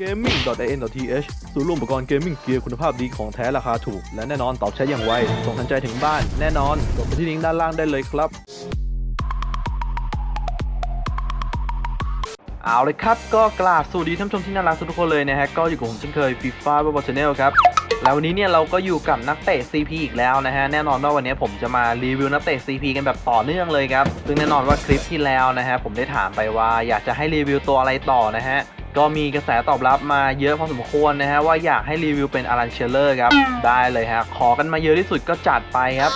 gaming.in.th ศูนย์รวมอุปกรณ์เกมมิ่งเกียร์คุณภาพดีของแท้ราคาถูก และแน่นอนตอบใช้อย่างไว ส่งทันใจถึงบ้านแน่นอนกดไปที่ลิงก์ด้านล่างได้เลยครับ เอาเลยครับ ก็กราบสวัสดีท่านผู้ชมที่น่ารักทุกคนเลยนะฮะ ก็อยู่กับผมเช่นเคยฟีฟ่าบอลชาแนลครับ แล้ววันนี้เนี่ยเราก็อยู่กับนักเตะ CP อีกแล้วนะฮะ แน่นอนว่าวันนี้ผมจะมารีวิวนักเตะ CP กันแบบต่อเนื่องเลยครับ ซึ่งแน่นอนว่าคลิปที่แล้วนะฮะผมได้ถามไปว่าอยากจะให้รีวิวตัวอะไรต่อนะฮะ ก็มีกระแสตอบรับมาเยอะพอสมควรนะฮะว่าอยากให้รีวิวเป็นอารันเชลเลอร์ครับ ได้เลยฮะ ขอกันมาเยอะที่สุดก็จัดไปครับ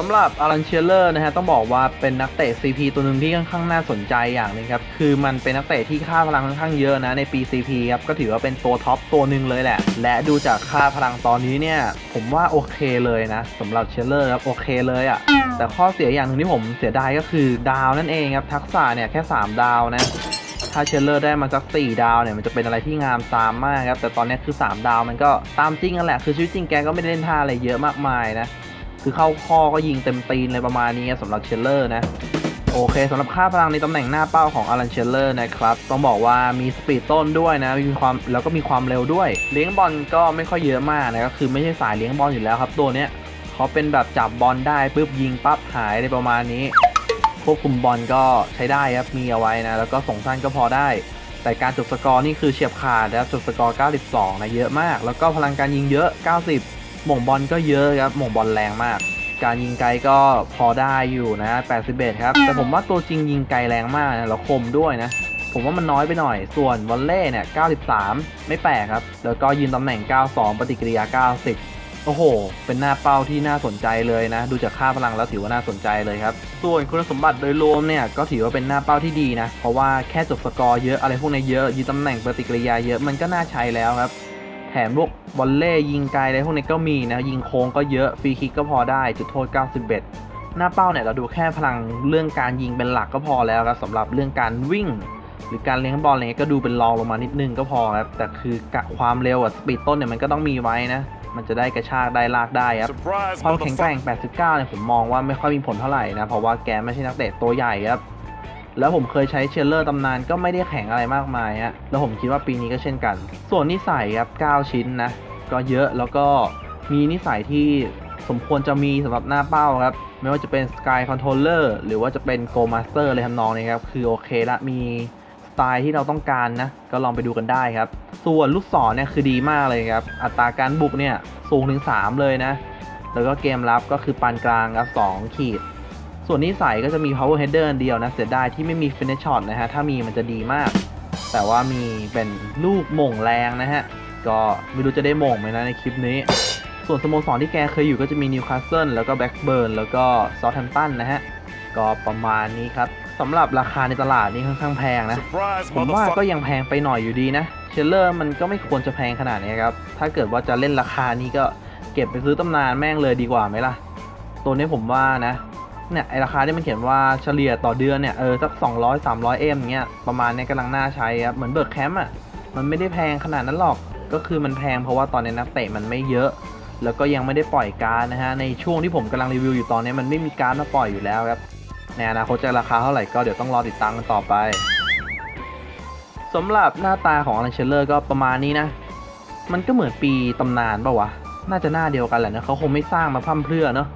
สำหรับอารันเชลเลอร์นะฮะต้องบอกว่าเป็นนักเตะ CP ตัวหนึ่งที่ค่อนข้างน่าสนใจอย่างหนึงครับ คือมันเป็นนักเตะที่ค่าพลังค่อนข้างเยอะนะในปี CP ครับ ก็ถือว่าเป็นตัวท็อปตัวหนึ่งเลยแหละ และดูจากค่าพลังตอนนี้เนี่ย ผมว่าโอเคเลยนะสำหรับเชลเลอร์ครับโอเคเลยอะ่ะ แต่ข้อเสียอย่างหนึ่งที่ผมเสียดายก็คือดาวนั่นเองครับทักษะเนี่ยแค่ 3 ดาวนะ ถ้าเชลเลอร์ได้มาสัก 4 ดาวเนี่ยมันจะเป็นอะไรที่งามตามมากครับ แต่ตอนนี้คือ 3 ดาวมันก็ตามจริงกันแหละ คือชีวิตจริงแกก็ไม่ได้เล่นท่าอะไรเยอะมากมายนะ คือเข้าข้อก็ยิงเต็มตีนเลยประมาณนี้สำหรับเชลเลอร์นะโอเคสำหรับค่าพลังในตำแหน่งหน้าเป้าของอารันเชลเลอร์นะครับ ต้องบอกว่ามีสปีดต้นด้วยนะ มีความแล้วก็มีความเร็วด้วย เลี้ยงบอลก็ไม่ค่อยเยอะมากนะก็คือไม่ใช่สายเลี้ยงบอลอยู่แล้วครับ ตัวเนี้ยเขาเป็นแบบจับบอลได้ปุ๊บยิงปั๊บหายอะไรประมาณนี้ ควบคุมบอลก็ใช้ได้ครับมีเอาไว้นะแล้วก็ส่งสั้นก็พอได้ แต่การจบสกอร์นี่คือเฉียบขาดนะครับจบสกอร์ 92 นะเยอะมาก แล้วก็พลังการยิงเยอะ 90 หม่งบอลก็เยอะครับหม่งบอลแรงมาก การยิงไกลก็พอได้อยู่นะ 81 ครับ แต่ผมว่าตัวจริงยิงไกลแรงมากนะแล้วคมด้วยนะผมว่ามันน้อยไปหน่อย ส่วนวอลเล่เนี่ย 93 ไม่แปลกครับ แล้วก็ยืนตำแหน่ง 92 ปฏิกิริยา 90 โอ้โห เป็นหน้าเป้าที่น่าสนใจเลยนะ ดูจากค่าพลังแล้วถือว่าน่าสนใจเลยครับ ส่วนคุณสมบัติโดยรวมเนี่ยก็ถือว่าเป็นหน้าเป้าที่ดีนะ เพราะว่าแค่จบสกอร์เยอะอะไรพวกนี้เยอะยืนตำแหน่งปฏิกิริยาเยอะมันก็น่าใช้แล้วครับ แถมพวกบอลเล่ยิงไกลอะไรพวกนี้ก็มีนะ ยิงโค้งก็เยอะฟรีคิกก็พอได้จุดโทษ 91 หน้าเป้าเนี่ยเราดูแค่พลังเรื่องการยิงเป็นหลักก็พอแล้วครับสำหรับเรื่องการวิ่งหรือการเลี้ยงบอลอะไรเงี้ยก็ดูเป็นรองลงมานิดนึงก็พอครับแต่คือกะความเร็วอะสปีดต้นเนี่ยมันก็ต้องมีไว้นะ มันจะได้กระชากได้ลากได้ครับ Surprise, ความแข็งแกร่ง motherfucker. 89 เนี่ยผมมองว่าไม่ค่อยมีผลเท่าไหร่นะ เพราะว่าแกไม่ใช่นักเตะตัวใหญ่ครับ แล้วผมเคยใช้เชลเลอร์ตำนานก็ไม่ได้แข็งอะไรมากมายฮะ แล้วผมคิดว่าปีนี้ก็เช่นกัน ส่วนนิสัยครับ 9 ชิ้นนะ ก็เยอะแล้วก็มีนิสัยที่สมควรจะมีสำหรับหน้าเป้าครับ ไม่ว่าจะเป็น Sky Controller หรือว่าจะเป็น Go Master อะไรทำนองนี้ครับ คือโอเคละมีส ไตล์ที่เราต้องการนะ ก็ลองไปดูกันได้ครับ ส่วนลูกศรเนี่ยคือดีมากเลยครับ อัตราการบุกเนี่ยสูงถึง 3 เลยนะ แล้วก็เกมรับก็คือปานกลางครับ2ขีด ส่วนนิสัยก็จะมี power header เดียวนะ เสียดายที่ไม่มี finish shot นะฮะ ถ้ามีมันจะดีมาก แต่ว่ามีเป็นลูกหม่งแรงนะฮะ ก็ไม่รู้จะได้หม่งไหมนะในคลิปนี้ ส่วนสโมสรที่แกเคยอยู่ก็จะมีนิวคาสเซิลแล้วก็แบ็กเบิร์นแล้วก็ซอ t แ a ม p ตันนะฮะ ก็ประมาณนี้ครับ สำหรับราคาในตลาดนี่ค่อนข้างแพงนะ Surprise, ผมว่าก็ motherfucker. ยังแพงไปหน่อยอยู่ดีนะ เชลเลอร์มันก็ไม่ควรจะแพงขนาดนี้ครับ ถ้าเกิดว่าจะเล่นราคานี้ก็เก็บไปซื้อตำนานแม่งเลยดีกว่าไหมล่ะ ตัวนี้ผมว่านะ เนี่ยไอราคาที่มันเขียนว่าเฉลี่ยต่อเดือนเนี่ยเออสัก 200 300 เอ็มเงี้ยประมาณเนี้ยกำลังน่าใช้ครับ เหมือนเบิร์กแคมป์อะ มันไม่ได้แพงขนาดนั้นหรอก ก็คือมันแพงเพราะว่าตอนนี้นักเตะมันไม่เยอะแล้วก็ยังไม่ได้ปล่อยการดนะฮะ ในช่วงที่ผมกำลังรีวิวอยู่ตอนนี้มันไม่มีการดมาปล่อยอยู่แล้วครับ ในอนาคตจะราคาเท่าไหร่ก็เดี๋ยวต้องรอติดตามกันต่อไปสำหรับหน้าตาของอลันเชลเลอร์ก็ประมาณนี้นะ มันก็เหมือนปีตำนานปะวะ น่าจะหน้าเดียวกันแหละนะเขาคงไม่สร้างมาพร่ำเพรื่อเนาะ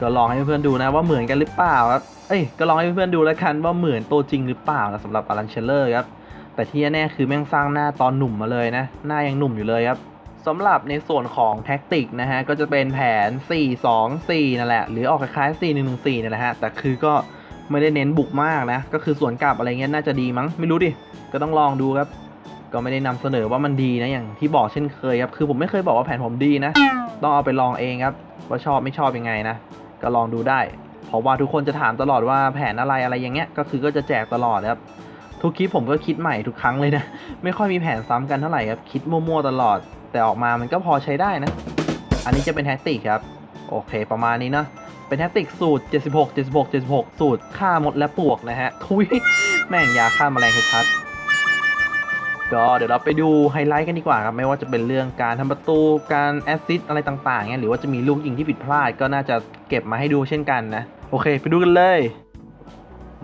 ก็ลองให้เพื่อนดูนะว่าเหมือนกันหรือเปล่าครับเอ้ยก็ลองให้เพื่อนดูแล้วกันว่าเหมือนตัวจริงหรือเปล่านะสำหรับอลันเชลเลอร์ครับแต่ที่แน่คือแม่งสร้างหน้าตอนหนุ่มมาเลยนะ หน้ายังหนุ่มอยู่เลยครับสำหรับในส่วนของแท็กติกนะฮะ ก็จะเป็นแผน 4-2-4 นั่นแหละ หรือออกคล้ายๆ 4-1-1-4นั่นแหละฮะ แต่คือก็ ไม่ได้เน้นบุกมากนะ ก็คือสวนกลับอะไรเงี้ยน่าจะดีมั้ง ไม่รู้ดิ ก็ต้องลองดูครับ ก็ไม่ได้นำเสนอว่ามันดีนะ อย่างที่บอกเช่นเคยครับ คือผมไม่เคยบอกว่าแผนผมดีนะ ต้องเอาไปลองเองครับ ว่าชอบไม่ชอบยังไงนะ ก็ลองดูได้ เพราะว่าทุกคนจะถามตลอดว่าแผนอะไรอะไรอย่างเงี้ย ก็คือก็จะแจกตลอดครับ ทุกคลิปผมก็คิดใหม่ทุกครั้งเลยนะ ไม่ค่อยมีแผนซ้ำกันเท่าไหร่ครับ คิดมั่วๆตลอด แต่ออกมามันก็พอใช้ได้นะ อันนี้จะเป็นแท็กติกครับ โอเค ประมาณนี้เนอะ เป็นแท็กติกสูตร 76 76 76 สูตรฆ่ามดและปวกนะฮะ ทุยแม่งยาฆ่าแมลงชัดก็เดี๋ยวเราไปดูไฮไลท์กันดีกว่าครับ ไม่ว่าจะเป็นเรื่องการทำประตู การแอสซิสต์อะไรต่างๆเนี่ยหรือว่าจะมีลูกยิงที่ผิดพลาดก็น่าจะเก็บมาให้ดูเช่นกันนะ โอเค ไปดูกันเลย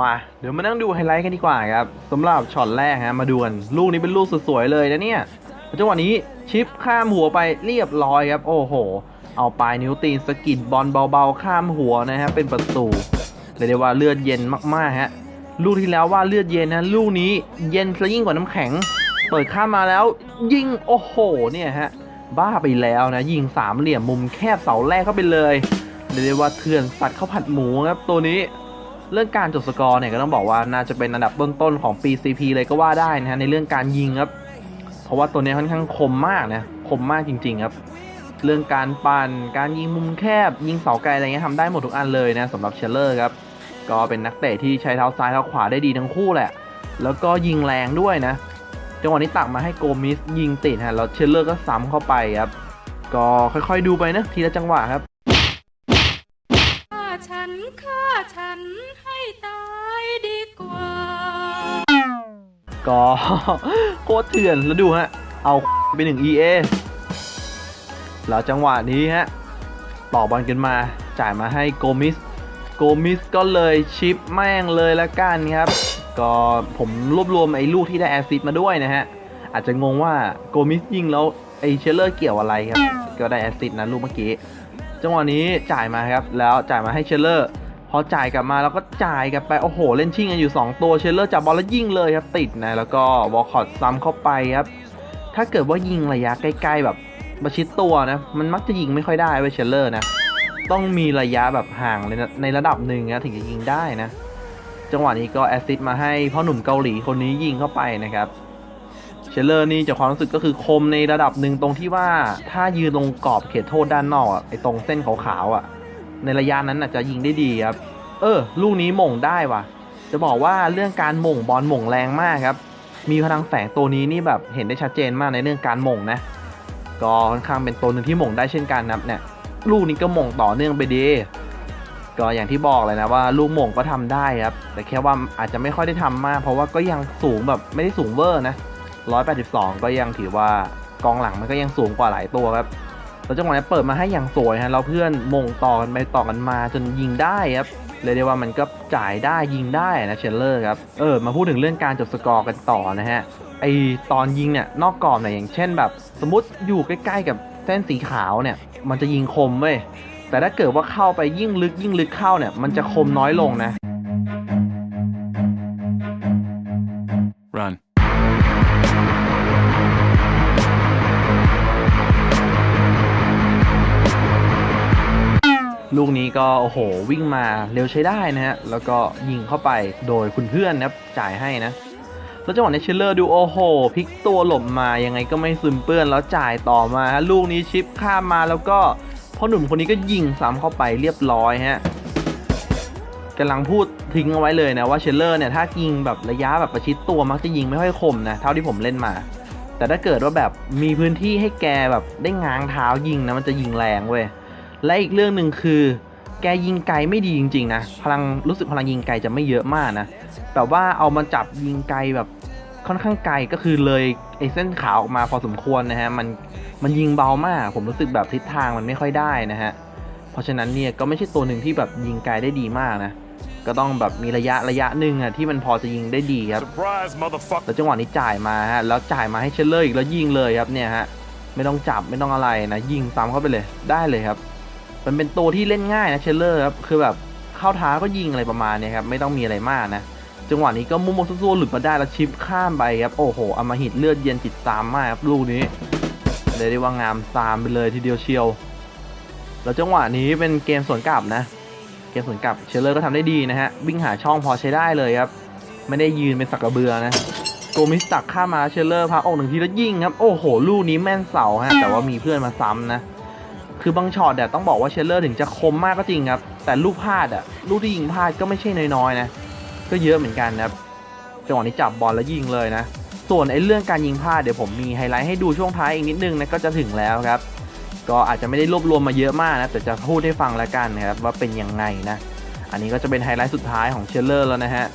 มาเดี๋ยวมานั่งดูไฮไลท์กันดีกว่าครับสำหรับช็อตแรกฮะมาดูกันลูกนี้เป็นลูกสวยๆเลยนะเนี่ยจังหวะนี้ชิปข้ามหัวไปเรียบร้อยครับ โอ้โห เอาปลายนิ้วตีนสะกิดบอลเบาๆ ข้ามหัวนะฮะเป็นประตูเรียกได้ว่าเลือดเย็นมากๆฮะลูกที่แล้วว่าเลือดเย็นนะลูกนี้เย็นซะยิ่งกว่าน้ำแข็ง เปิดข้ามมาแล้ว ยิงโอ้โหเนี่ยฮะบ้าไปแล้วนะ ยิงสามเหลี่ยมมุมแคบเสาแรกเข้าไปเลยเรียกได้ว่าเถื่อนสัตว์ข้าวผัดหมูครับตัวนี้เรื่องการจดสกอร์เนี่ยก็ต้องบอกว่าน่าจะเป็นอันดับเบื้องต้นของปี CP เลยก็ว่าได้นะฮะในเรื่องการยิงครับ เพราะว่าตัวนี้ค่อนข้างคมมากนะคมมากจริง ๆ ครับ เรื่องการปั่น การยิงมุมแคบ ยิงเสาไกลอะไรเงี้ยทำได้หมดทุกอันเลยนะสำหรับเชลเลอร์ครับ ก็เป็นนักเตะที่ใช้เท้าซ้ายเท้าขวาได้ดีทั้งคู่แหละ แล้วก็ยิงแรงด้วยนะ จังหวะนี้ตักมาให้โกมิสยิงติดฮะแล้วเชลเลอร์ก็ซ้ำเข้าไปครับ ก็ค่อยๆดูไปนะทีละจังหวะครับฆ่าฉันฆ่าฉันให้ตายดีกว่า ก็โคตรเถื่อนแล้วดูฮะ เอาไปหนึ่ง EA แล้วจังหวะนี้ฮะต่อบอลกันมาจ่ายมาให้โกมิส โกมิสก็เลยชิปแม่งเลยละกันครับ ก็ผมรวบรวมไอ้ลูกที่ได้แอซิสต์มาด้วยนะฮะ อาจจะงงว่าโกมิสยิงแล้วไอ้เชลเลอร์เกี่ยวอะไรครับ ก็ได้แอซิสต์นะลูกเมื่อกี้ จังหวะนี้จ่ายมาครับ แล้วจ่ายมาให้เชลเลอร์ พอจ่ายกลับมาแล้วก็จ่ายกลับไป โอ้โห เล่นชิงกันอยู่ 2 ตัว เชลเลอร์จับบอลแล้วยิงเลยครับติดนะ แล้วก็วอลคอตซ้ำเข้าไปครับ ถ้าเกิดว่ายิงระยะใกล้ ๆ แบบ ประชิดตัวนะ มันมักจะยิงไม่ค่อยได้เวเชลเลอร์นะ ต้องมีระยะแบบห่างในในระดับหนึ่งนะถึงจะยิงได้นะ จังหวะนี้ก็แอสซิสมาให้พ่อหนุ่มเกาหลีคนนี้ยิงเข้าไปนะครับเชลเลอร์นี่จากความรู้สึกก็คือคมในระดับหนึ่งตรงที่ว่าถ้ายืนตรงกรอบเขตโทษด้านนอกไอ้ตรงเส้นขาวๆอะ ในระยะนั้นอาจจะยิงได้ดีครับ เออ ลูกนี้หม่งได้ว่ะ จะบอกว่าเรื่องการหม่งบอลหม่งแรงมากครับ มีพลังแฝงตัวนี้นี่แบบเห็นได้ชัดเจนมากในเรื่องการหม่งนะ ก็ค่อนข้างเป็นตัวหนึ่งที่มงได้เช่นกันนะเนี่ยลูกนี้ก็มงต่อเนื่องไปดี ก็อย่างที่บอกเลยนะว่าลูกมงก็ทำได้ครับ แต่แค่ว่าอาจจะไม่ค่อยได้ทำมาก เพราะว่าก็ยังสูงแบบไม่ได้สูงเวอร์นะ 182 ก็ยังถือว่ากองหลังมันก็ยังสูงกว่าหลายตัวครับแล้วจังหวะนี้เปิดมาให้อย่างสวยฮะแล้วเพื่อนมงต่อกันไปต่อกันมาจนยิงได้ครับเลยได้ว่ามันก็จ่ายได้ยิงได้นะเชลเลอร์ครับ เออ มาพูดถึงเรื่องการจดสกอร์กันต่อนะฮะ ไอตอนยิงเนี่ยนอกกรอบเนี่ยอย่างเช่นแบบ สมมติอยู่ใกล้ๆกับเส้นสีขาวเนี่ย มันจะยิงคมเว้ยแต่ถ้าเกิดว่าเข้าไปยิ่งลึกยิ่งลึกเข้าเนี่ย มันจะคมน้อยลงนะ Run. ลูกนี้ก็โอ้โหวิ่งมาเร็วใช้ได้นะฮะ แล้วก็ยิงเข้าไปโดยคุณเพื่อนนะครับจ่ายให้นะ แล้วจังหวะนี้เชลเลอร์ดูโอ้โหพลิกตัวหลบมายังไงก็ไม่ซึมเปื้อนแล้วจ่ายต่อมาฮะลูกนี้ชิปข้ามมาแล้วก็พ่อหนุ่มคนนี้ก็ยิงซ้ำเข้าไปเรียบร้อยฮะกำลังพูดทิ้งเอาไว้เลยนะว่าเชลเลอร์เนี่ยถ้ายิงแบบระยะแบบประชิดตัวมักจะยิงไม่ค่อยคมนะเท่าที่ผมเล่นมา แต่ถ้าเกิดว่าแบบมีพื้นที่ให้แกแบบได้ง้างเท้ายิงนะมันจะยิงแรงเว้ยและอีกเรื่องหนึ่งคือ แกยิงไกลไม่ดีจริงๆนะพลังรู้สึกพลังยิงไกลจะไม่เยอะมากนะแต่ว่าเอามาจับยิงไกลแบบค่อนข้างไกลก็คือเลยไอ้เส้นขาวออกมาพอสมควรนะฮะมันมันยิงเบามาก ผมรู้สึกแบบทิศทางมันไม่ค่อยได้นะฮะเพราะฉะนั้นเนี่ยก็ไม่ใช่ตัวหนึ่งที่แบบยิงไกลได้ดีมากนะก็ต้องแบบมีระยะระยะหนึ่งอะที่มันพอจะยิงได้ดีครับ Surprise, motherfucker. แล้วจังหวะนี้จ่ายมาฮะแล้วจ่ายมาให้เชลเลอร์อีกแล้วยิงเลยครับเนี่ยฮะไม่ต้องจับไม่ต้องอะไรนะยิงซ้ำเข้าไปเลยได้เลยครับ มันเป็นตัวที่เล่นง่ายนะเชลเลอร์ครับคือแบบเข้าท้าก็ยิงอะไรประมาณนี้ครับไม่ต้องมีอะไรมากนะจังหวะนี้ก็มุมมซัวๆหลุดมาได้แล้วชิปข้ามไปครับโอ้โหอำมหิตเลือดเย็นจิตตามมากครับลูกนี้เลยได้ว่างามซามไปเลยทีเดียวเชียว แล้วจังหวะนี้เป็นเกมสวนกลับนะ เกมสวนกลับเชลเลอร์ก็ทำได้ดีนะฮะวิ่งหาช่องพอใช้ได้เลยครับ ไม่ได้ยืนเป็นสักกระเบือนะโกมิสตักข้ามาเชลเลอร์พาออกหนึ่งทีแล้วยิงครับโอ้โหลูกนี้แม่นเสาฮะแต่ว่ามีเพื่อนมาซ้ำนะ คือบางช็อตเนี่ยต้องบอกว่าเชลเลอร์ถึงจะคมมากก็จริงครับ แต่ลูกพลาดอะลูกที่ยิงพลาดก็ไม่ใช่น้อยๆนะ ก็เยอะเหมือนกันนะครับจังหวะนี้จับบอลแล้วยิงเลยนะ ส่วนไอ้เรื่องการยิงพลาดเดี๋ยวผมมีไฮไลท์ให้ดูช่วงท้ายอีกนิดนึงนะก็จะถึงแล้วครับ ก็อาจจะไม่ได้รวบรวมมาเยอะมากนะแต่จะพูดให้ฟังแล้วกันนะครับว่าเป็นยังไงนะ อันนี้ก็จะเป็นไฮไลท์สุดท้ายของเชลเลอร์แล้วนะฮะ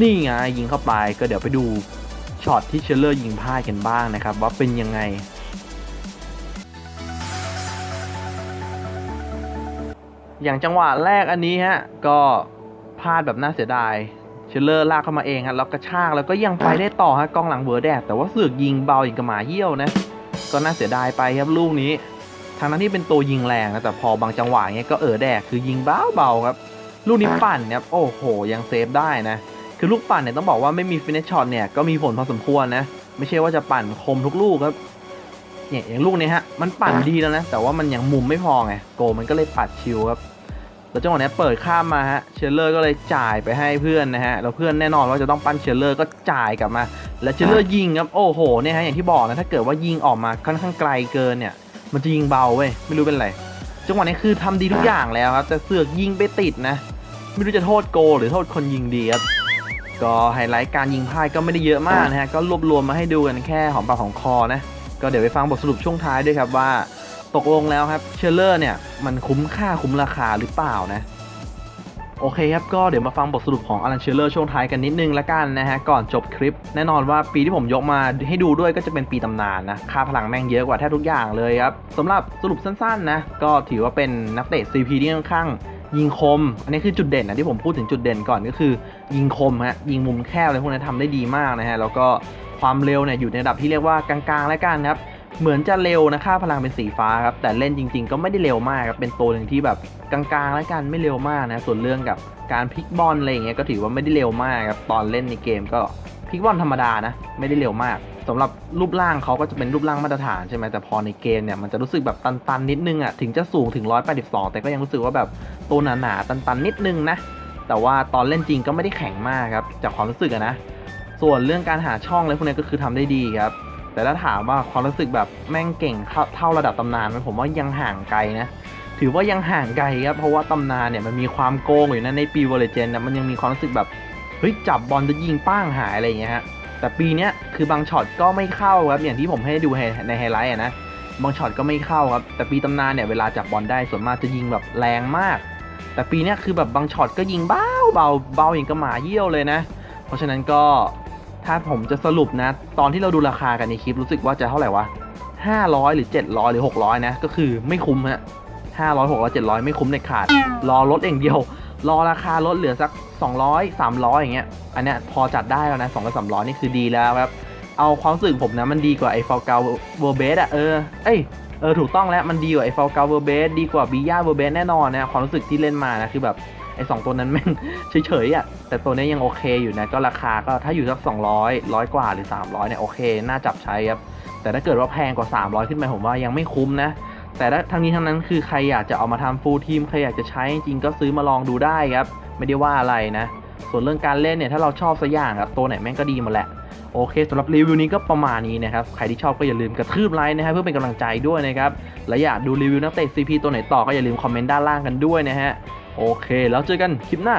นี่ไงยิงเข้าไปก็เดี๋ยวไปดูช็อตที่เชลเลอร์ยิงพลาดกันบ้างนะครับว่าเป็นยังไง อย่างจังหวะแรกอันนี้ฮะก็พลาดแบบน่าเสียดายเชลเลอร์ลากเข้ามาเองฮะแล้วกระชากแล้วก็ยังไปได้ต่อฮะกองหลังเวอร์แดดแต่ว่าเสือกยิงเบาอย่างกับหมาเยี่ยวนะก็น่าเสียดายไปครับลูกนี้ทางนั้นที่เป็นตัวยิงแรงนะแต่พอบางจังหวะเงี้ยก็เออแดกคือยิงเบาเบาครับลูกนี้ปั่นเนี่ยโอ้โหยังเซฟได้นะคือลูกปั่นเนี่ยต้องบอกว่าไม่มีฟินิชช็อตเนี่ยก็มีผลพอสมควรนะไม่ใช่ว่าจะปั่นคมทุกลูกครับเนี่ยอย่างลูกนี้ฮะมันปั่นดีแล้วนะแต่ว่ามันยังมุมไม่พอไงโกมันก็เลยปัดชิวครับ แล้วจังหวะนี้เปิดข้ามมาฮะเชลเลอร์ก็เลยจ่ายไปให้เพื่อนนะฮะแล้วเพื่อนแน่นอนว่าจะต้องปั้นเชลเลอร์ก็จ่ายกลับมา แล้วเชลเลอร์ยิงครับโอ้โหเนี่ยฮะอย่างที่บอกนะถ้าเกิดว่ายิงออกมาค่อนข้างไกลเกินเนี่ย มันจะยิงเบาเว้ยไม่รู้เป็นไรจังหวะนี้คือทำดีทุกอย่างแล้วครับแต่เสือกยิงไปติดนะ ไม่รู้จะโทษโก หรือโทษคนยิงดีครับก็ไฮไลท์การยิงพลาดก็ไม่ได้เยอะมากนะฮะก็รวบรวมมาให้ดูกันแค่หอมปากหอมคอนะก็เดี๋ยวไปฟังบทสรุปช่วงท้ายด้วยครับว่า ตกลงแล้วครับเชลเลอร์เนี่ยมันคุ้มค่าคุ้มราคาหรือเปล่านะ โอเคครับ ก็เดี๋ยวมาฟังบทสรุปของอลันเชลเลอร์ช่วงท้ายกันนิดนึงละกันนะฮะ ก่อนจบคลิป แน่นอนว่าปีที่ผมยกมาให้ดูด้วยก็จะเป็นปีตำนานนะ ค่าพลังแม่งเยอะกว่าแทบทุกอย่างเลยครับสำหรับสรุปสั้นๆนะก็ถือว่าเป็นนักเตะ CP ที่ค่อนข้างยิงคม อันนี้คือจุดเด่นนะที่ผมพูดถึงจุดเด่นก่อนก็คือ ยิงคมฮะยิงมุมแคบอะไรพวกนี้ทำได้ดีมากนะฮะแล้วก็ความเร็วเนี่ยอยู่ในระดับที่เรียกว่ากลางๆแล้วกันครับ เหมือนจะเร็วนะค่าพลังเป็นสีฟ้าครับ แต่เล่นจริง ๆ ก็ไม่ได้เร็วมากครับ เป็นตัวหนึ่งที่แบบกลางๆแล้วกันไม่เร็วมากนะ ส่วนเรื่องกับการพลิกบอลอะไรอย่างเงี้ยก็ถือว่าไม่ได้เร็วมากครับ ตอนเล่นในเกมก็พลิกบอลธรรมดานะ ไม่ได้เร็วมากสำหรับรูปร่างเขาก็จะเป็นรูปร่างมาตรฐานใช่ไหมแต่พอในเกมเนี่ยมันจะรู้สึกแบบตันๆนิดนึงอะ ถึงจะสูงถึง 182 แต่ก็ยังรู้สึกว่าแบบตัวหนาๆตันๆนิดนึงนะ แต่ว่าตอนเล่นจริงก็ไม่ได้แข็งมากครับ จากความรู้สึกะนะ ส่วนเรื่องการหาช่องอะไรพวกนี้ก็คือทำได้ดีครับ แต่ถ้าถามว่าความรู้สึกแบบแม่งเก่งเท่าระดับตำนานไหมผมว่ายังห่างไกลนะ ถือว่ายังห่างไกลครับ เพราะว่าตำนานเนี่ยมันมีความโกงอยู่นะในปีวอลเลเจนนะมันยังมีความรู้สึกแบบเฮ้ยจับบอลจะยิงป้างหายอะไรอย่างเงี้ยฮะแต่ปีเนี้ยคือบางช็อตก็ไม่เข้าครับอย่างที่ผมให้ดูในในไฮไลท์นะบางช็อตก็ไม่เข้าครับ แต่ปีตำนานเนี่ยเวลาจับบอลได้ส่วนมากจะยิงแบบแรงมาก แต่ปีเนี้ยคือแบบบางช็อตก็ยิงเบาเบาเบาอย่างกระหมาเยี่ยวเลยนะ เพราะฉะนั้นก็ ถ้าผมจะสรุปนะ ตอนที่เราดูราคากันในคลิปรู้สึกว่าจะเท่าไหร่วะ500 หรือ 700 หรือ 600 นะ ก็คือไม่คุ้มฮะ500 600 700 ไม่คุ้มเด็ดขาด รอลดอย่างเดียว รอราคาลดเหลือสัก 200 300 อย่างเงี้ย อันเนี้ยพอจัดได้แล้วนะ 200 300 นี่คือดีแล้วครับ เอาความรู้สึกผมนะ มันดีกว่าไอ้ฟอลเกาเวอร์เบสอะเออ เอ้ย เออ ถูกต้องแล้ว มันดีกว่าไอ้ฟอลเกาเวอร์เบสดีกว่าบีย่าเวอร์เบสแน่นอนนะ ความรู้สึกที่เล่นมานะ คือแบบ ไอ้สองตัวนั้นแม่งเฉยๆอะแต่ตัวนี้ยังโอเคอยู่นะก็ราคาก็ถ้าอยู่สัก 200ร้อยกว่าหรือ 300เนี่ยโอเค น่าจับใช้ครับแต่ถ้าเกิดว่าแพงกว่า 300 ขึ้นไปผมว่ายังไม่คุ้มนะ แต่ถ้าทั้งนี้ทั้งนั้นคือใครอยากจะเอามาทำฟูลทีมใครอยากจะใช้จริงก็ซื้อมาลองดูได้ครับ ไม่ได้ว่าอะไรนะ ส่วนเรื่องการเล่นเนี่ยถ้าเราชอบสักอย่างครับตัวไหนแม่งก็ดีหมดแหละโอเคสำหรับรีวิวนี้ก็ประมาณนี้นะครับ ใครที่ชอบก็อย่าลืมกระทืบไลค์นะฮะเพื่อเป็นกำลังใจด้วยนะครับ และอยากดูรีวิวนักเตะ CP ตัวไหนต่อก็อย่าลืมคอมเมนต์ด้านล่างกันด้วยนะฮะ โอเค แล้วเจอกันคลิปหน้า